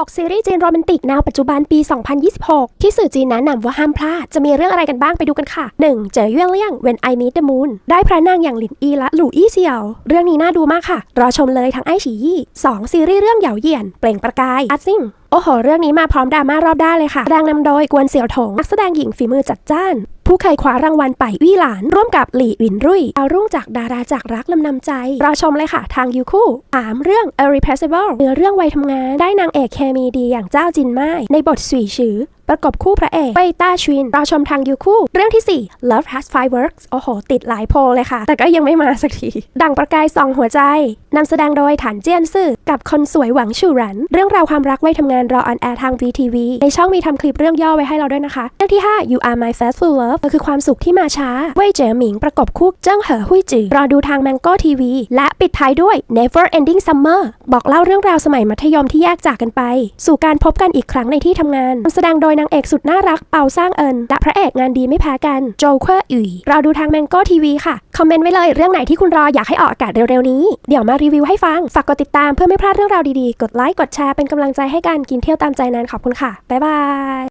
6 ซีรีส์จีนโรแมนติกแนวปัจจุบันปี 2026 ที่สื่อจีนแนะนำว่าห้ามพลาด จะมีเรื่องอะไรกันบ้างไปดูกันค่ะ 1. เจอเยี่ยงเลี่ยง When I Meet the Moon ได้พระนางอย่างหลินอีและหลู่อี้เซียว เรื่องนี้น่าดูมากค่ะ รอชมเลยทั้งไอฉียี่ 2. ซีรีส์เรื่องเหยาเหยียน เปล่งประกายอัซซิงโอ้โห เรื่องนี้มาพร้อมดราม่ารอบด้านเลยค่ะแสดงนำโดยกวนเสี่ยวถงนักแสดงหญิงฝีมือจัดจ้าน ผู้เคยคว้ารางวัลไปวี่หลาน ร่วมกับหลี่วินรุ่ยอารุ่งจากดาราจากรักลำนำใจ รอชมเลยค่ะทางยูคู่ถามเรื่อง Irrepressible เนื้อเรื่องวัยทำงาน ได้นางเอกเคมีดีอย่างเจ้าจินไม้ในบทสวีชือ ประกบคู่พระเอกเว่ยต้าชวินรอชมทางยูคู่ เรื่องที่ 4 Love Has Fireworks โอ้โห ติดหลายโพลเลยค่ะ แต่ก็ยังไม่มาสักที ดังประกายสองหัวใจนำแสดงโดยฐานเจียนซื่อกับคนสวยหวังชูรัน เรื่องราวความรักไว้ทำงานรอออนแอร์ทาง VTV ในช่องมีทำคลิปเรื่องย่อไว้ให้เราด้วยนะคะ เรื่องที่ 5 You Are My Faithful Love ก็คือความสุขที่มาช้าเว่ยเจ๋อหมิงประกบคู่เจิ้งเหอหุยจือรอดูทาง Mango TV และปิดท้ายด้วย Never Ending Summer บอกเล่าเรื่องราวสมัยมัธยมที่แยกจากกันไป สู่การพบกันอีกครั้งในที่ทำงานนำแสดงโดยนางเอกสุดน่ารักเปาสร้างเอิญและพระเอกงานดีไม่แพ้กันโจเคอร์อุ๋ยรอดูทางแมงโก้ทีวีค่ะ คอมเมนต์ไว้เลยเรื่องไหนที่คุณรออยากให้ออกอากาศเร็วๆนี้ เดี๋ยวมารีวิวให้ฟัง ฝากกดติดตามเพื่อไม่พลาดเรื่องราวดีๆ กดไลค์กดแชร์เป็นกำลังใจให้กันกินเที่ยวตามใจนานขอบคุณค่ะบ๊ายบาย